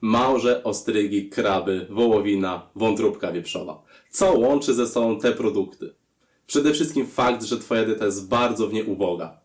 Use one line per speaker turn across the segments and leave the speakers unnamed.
Małże, ostrygi, kraby, wołowina, wątróbka wieprzowa. Co łączy ze sobą te produkty? Przede wszystkim fakt, że Twoja dieta jest bardzo w nie uboga.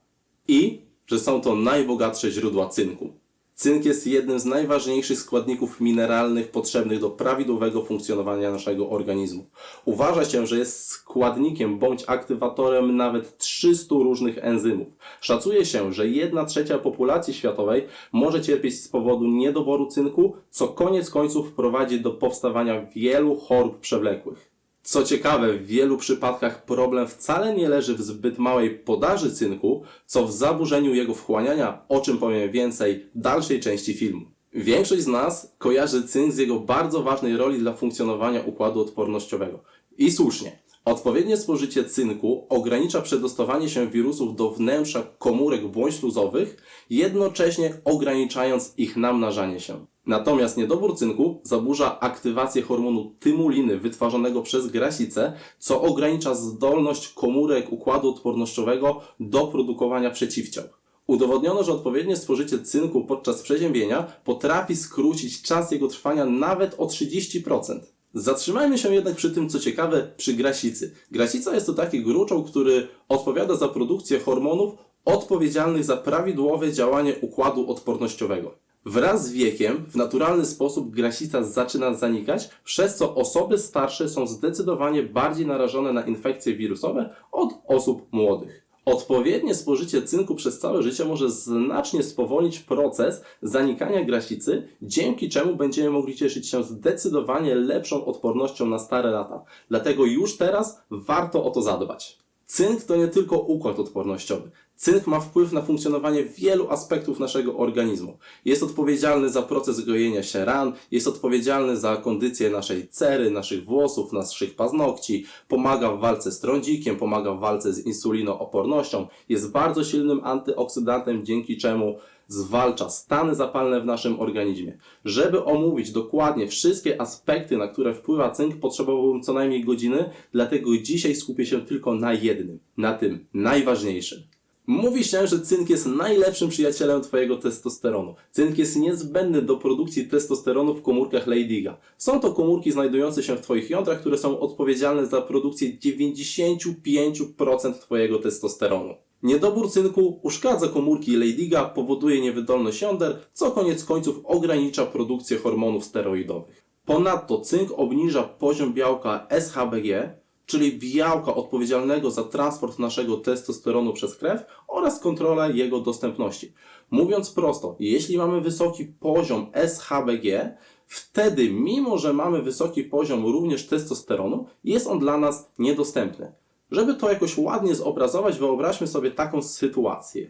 I, że są to najbogatsze źródła cynku. Cynk jest jednym z najważniejszych składników mineralnych potrzebnych do prawidłowego funkcjonowania naszego organizmu. Uważa się, że jest składnikiem bądź aktywatorem nawet 300 różnych enzymów. Szacuje się, że 1 trzecia populacji światowej może cierpieć z powodu niedoboru cynku, co koniec końców prowadzi do powstawania wielu chorób przewlekłych. Co ciekawe, w wielu przypadkach problem wcale nie leży w zbyt małej podaży cynku, co w zaburzeniu jego wchłaniania, o czym powiem więcej w dalszej części filmu. Większość z nas kojarzy cynk z jego bardzo ważnej roli dla funkcjonowania układu odpornościowego. I słusznie. Odpowiednie spożycie cynku ogranicza przedostawanie się wirusów do wnętrza komórek śluzowych, jednocześnie ograniczając ich namnażanie się. Natomiast niedobór cynku zaburza aktywację hormonu tymuliny wytwarzanego przez grasicę, co ogranicza zdolność komórek układu odpornościowego do produkowania przeciwciał. Udowodniono, że odpowiednie spożycie cynku podczas przeziębienia potrafi skrócić czas jego trwania nawet o 30%. Zatrzymajmy się jednak przy tym, co ciekawe, przy grasicy. Grasica jest to taki gruczoł, który odpowiada za produkcję hormonów odpowiedzialnych za prawidłowe działanie układu odpornościowego. Wraz z wiekiem w naturalny sposób grasica zaczyna zanikać, przez co osoby starsze są zdecydowanie bardziej narażone na infekcje wirusowe od osób młodych. Odpowiednie spożycie cynku przez całe życie może znacznie spowolnić proces zanikania grasicy, dzięki czemu będziemy mogli cieszyć się zdecydowanie lepszą odpornością na stare lata. Dlatego już teraz warto o to zadbać. Cynk to nie tylko układ odpornościowy. Cynk ma wpływ na funkcjonowanie wielu aspektów naszego organizmu. Jest odpowiedzialny za proces gojenia się ran, jest odpowiedzialny za kondycję naszej cery, naszych włosów, naszych paznokci, pomaga w walce z trądzikiem, pomaga w walce z insulinoopornością, jest bardzo silnym antyoksydantem, dzięki czemu zwalcza stany zapalne w naszym organizmie. Żeby omówić dokładnie wszystkie aspekty, na które wpływa cynk, potrzebowałbym co najmniej godziny, dlatego dzisiaj skupię się tylko na jednym, na tym najważniejszym. Mówi się, że cynk jest najlepszym przyjacielem Twojego testosteronu. Cynk jest niezbędny do produkcji testosteronu w komórkach Leydiga. Są to komórki znajdujące się w Twoich jądrach, które są odpowiedzialne za produkcję 95% Twojego testosteronu. Niedobór cynku uszkadza komórki Leydiga, powoduje niewydolność jąder, co koniec końców ogranicza produkcję hormonów steroidowych. Ponadto cynk obniża poziom białka SHBG, czyli białka odpowiedzialnego za transport naszego testosteronu przez krew oraz kontrolę jego dostępności. Mówiąc prosto, jeśli mamy wysoki poziom SHBG, wtedy mimo, że mamy wysoki poziom również testosteronu, jest on dla nas niedostępny. Żeby to jakoś ładnie zobrazować, wyobraźmy sobie taką sytuację.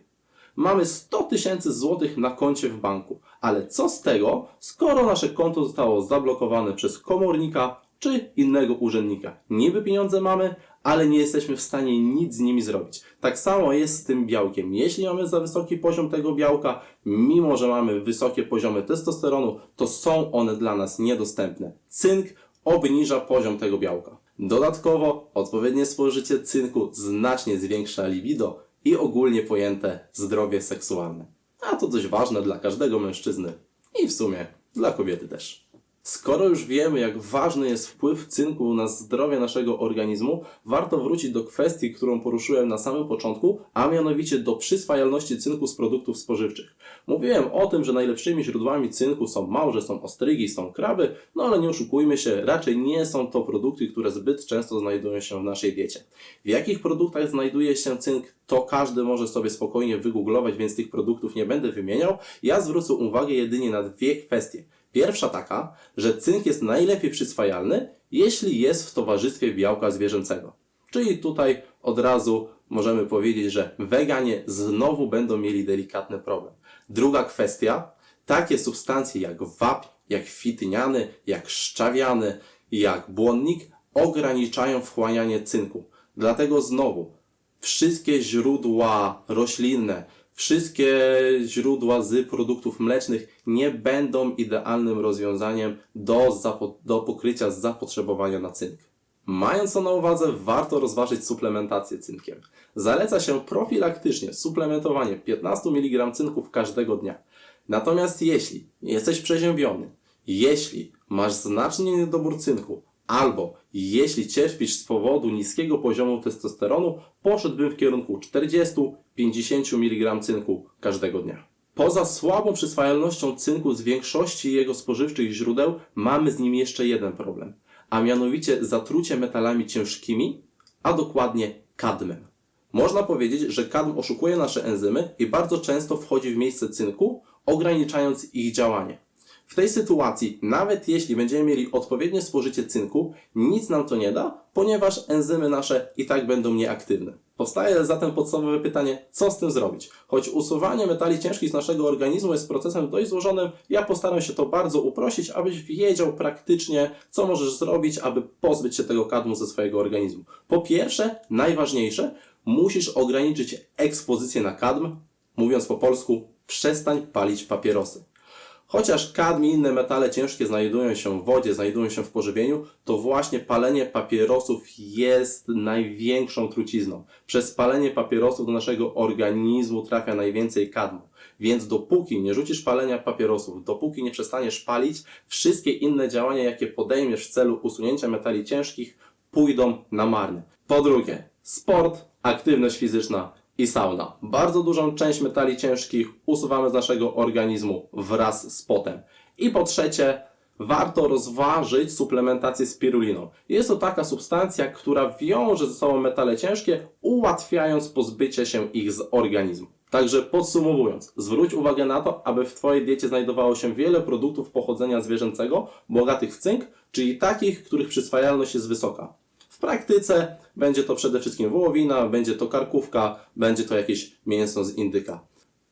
Mamy 100 tysięcy złotych na koncie w banku, ale co z tego, skoro nasze konto zostało zablokowane przez komornika czy innego urzędnika? Niby pieniądze mamy, ale nie jesteśmy w stanie nic z nimi zrobić. Tak samo jest z tym białkiem. Jeśli mamy za wysoki poziom tego białka, mimo że mamy wysokie poziomy testosteronu, to są one dla nas niedostępne. Cynk obniża poziom tego białka. Dodatkowo odpowiednie spożycie cynku znacznie zwiększa libido i ogólnie pojęte zdrowie seksualne. A to dość ważne dla każdego mężczyzny i w sumie dla kobiety też. Skoro już wiemy, jak ważny jest wpływ cynku na zdrowie naszego organizmu, warto wrócić do kwestii, którą poruszyłem na samym początku, a mianowicie do przyswajalności cynku z produktów spożywczych. Mówiłem o tym, że najlepszymi źródłami cynku są małże, są ostrygi, są kraby, no ale nie oszukujmy się, raczej nie są to produkty, które zbyt często znajdują się w naszej diecie. W jakich produktach znajduje się cynk, to każdy może sobie spokojnie wygooglować, więc tych produktów nie będę wymieniał. Ja zwrócę uwagę jedynie na dwie kwestie. Pierwsza taka, że cynk jest najlepiej przyswajalny, jeśli jest w towarzystwie białka zwierzęcego. Czyli tutaj od razu możemy powiedzieć, że weganie znowu będą mieli delikatny problem. Druga kwestia, takie substancje jak wapń, jak fityniany, jak szczawiany, jak błonnik ograniczają wchłanianie cynku. Dlatego znowu wszystkie źródła roślinne, wszystkie źródła z produktów mlecznych nie będą idealnym rozwiązaniem do, do pokrycia zapotrzebowania na cynk. Mając to na uwadze, warto rozważyć suplementację cynkiem. Zaleca się profilaktycznie suplementowanie 15 mg cynków każdego dnia. Natomiast jeśli jesteś przeziębiony, Jeśli masz znaczny niedobór cynku, albo jeśli cierpisz z powodu niskiego poziomu testosteronu, poszedłbym w kierunku 40-50 mg cynku każdego dnia. Poza słabą przyswajalnością cynku z większości jego spożywczych źródeł, mamy z nim jeszcze jeden problem, a mianowicie zatrucie metalami ciężkimi, a dokładnie kadmem. Można powiedzieć, że kadm oszukuje nasze enzymy i bardzo często wchodzi w miejsce cynku, ograniczając ich działanie. W tej sytuacji, nawet jeśli będziemy mieli odpowiednie spożycie cynku, nic nam to nie da, ponieważ enzymy nasze i tak będą nieaktywne. Powstaje zatem podstawowe pytanie, co z tym zrobić? Choć usuwanie metali ciężkich z naszego organizmu jest procesem dość złożonym, ja postaram się to bardzo uprościć, abyś wiedział praktycznie, co możesz zrobić, aby pozbyć się tego kadmu ze swojego organizmu. Po pierwsze, najważniejsze, musisz ograniczyć ekspozycję na kadm, mówiąc po polsku, przestań palić papierosy. Chociaż kadm i inne metale ciężkie znajdują się w wodzie, znajdują się w pożywieniu, to właśnie palenie papierosów jest największą trucizną. Przez palenie papierosów do naszego organizmu trafia najwięcej kadmu. Więc dopóki nie rzucisz palenia papierosów, dopóki nie przestaniesz palić, wszystkie inne działania, jakie podejmiesz w celu usunięcia metali ciężkich, pójdą na marne. Po drugie, sport, aktywność fizyczna i sauna. Bardzo dużą część metali ciężkich usuwamy z naszego organizmu wraz z potem. I po trzecie, warto rozważyć suplementację spiruliną. Jest to taka substancja, która wiąże ze sobą metale ciężkie, ułatwiając pozbycie się ich z organizmu. Także podsumowując, zwróć uwagę na to, aby w Twojej diecie znajdowało się wiele produktów pochodzenia zwierzęcego, bogatych w cynk, czyli takich, których przyswajalność jest wysoka. Praktyce będzie to przede wszystkim wołowina, będzie to karkówka, będzie to jakieś mięso z indyka.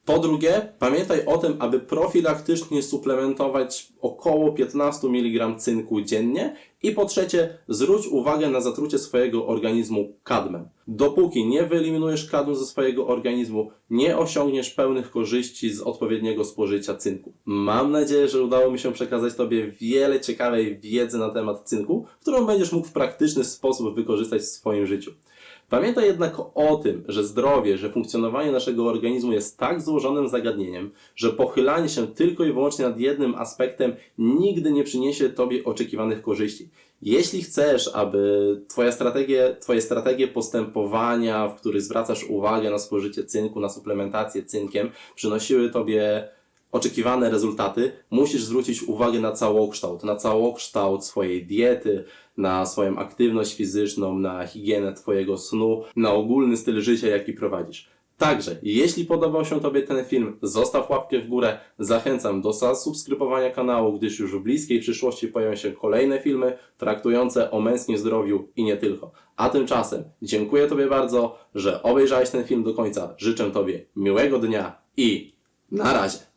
Po drugie, pamiętaj o tym, aby profilaktycznie suplementować około 15 mg cynku dziennie. I po trzecie, zwróć uwagę na zatrucie swojego organizmu kadmem. Dopóki nie wyeliminujesz kadmu ze swojego organizmu, nie osiągniesz pełnych korzyści z odpowiedniego spożycia cynku. Mam nadzieję, że udało mi się przekazać Tobie wiele ciekawej wiedzy na temat cynku, którą będziesz mógł w praktyczny sposób wykorzystać w swoim życiu. Pamiętaj jednak o tym, że zdrowie, że funkcjonowanie naszego organizmu jest tak złożonym zagadnieniem, że pochylanie się tylko i wyłącznie nad jednym aspektem nigdy nie przyniesie Tobie oczekiwanych korzyści. Jeśli chcesz, aby twoja strategie, Twoje strategie postępowania, w których zwracasz uwagę na spożycie cynku, na suplementację cynkiem, przynosiły Tobie oczekiwane rezultaty, musisz zwrócić uwagę na całokształt, na całokształt swojej diety, na swoją aktywność fizyczną, na higienę Twojego snu, na ogólny styl życia, jaki prowadzisz. Także, jeśli podobał się Tobie ten film, zostaw łapkę w górę. Zachęcam do zasubskrybowania kanału, gdyż już w bliskiej przyszłości pojawią się kolejne filmy traktujące o męskim zdrowiu i nie tylko. A tymczasem dziękuję Tobie bardzo, że obejrzałeś ten film do końca. Życzę Tobie miłego dnia i na razie.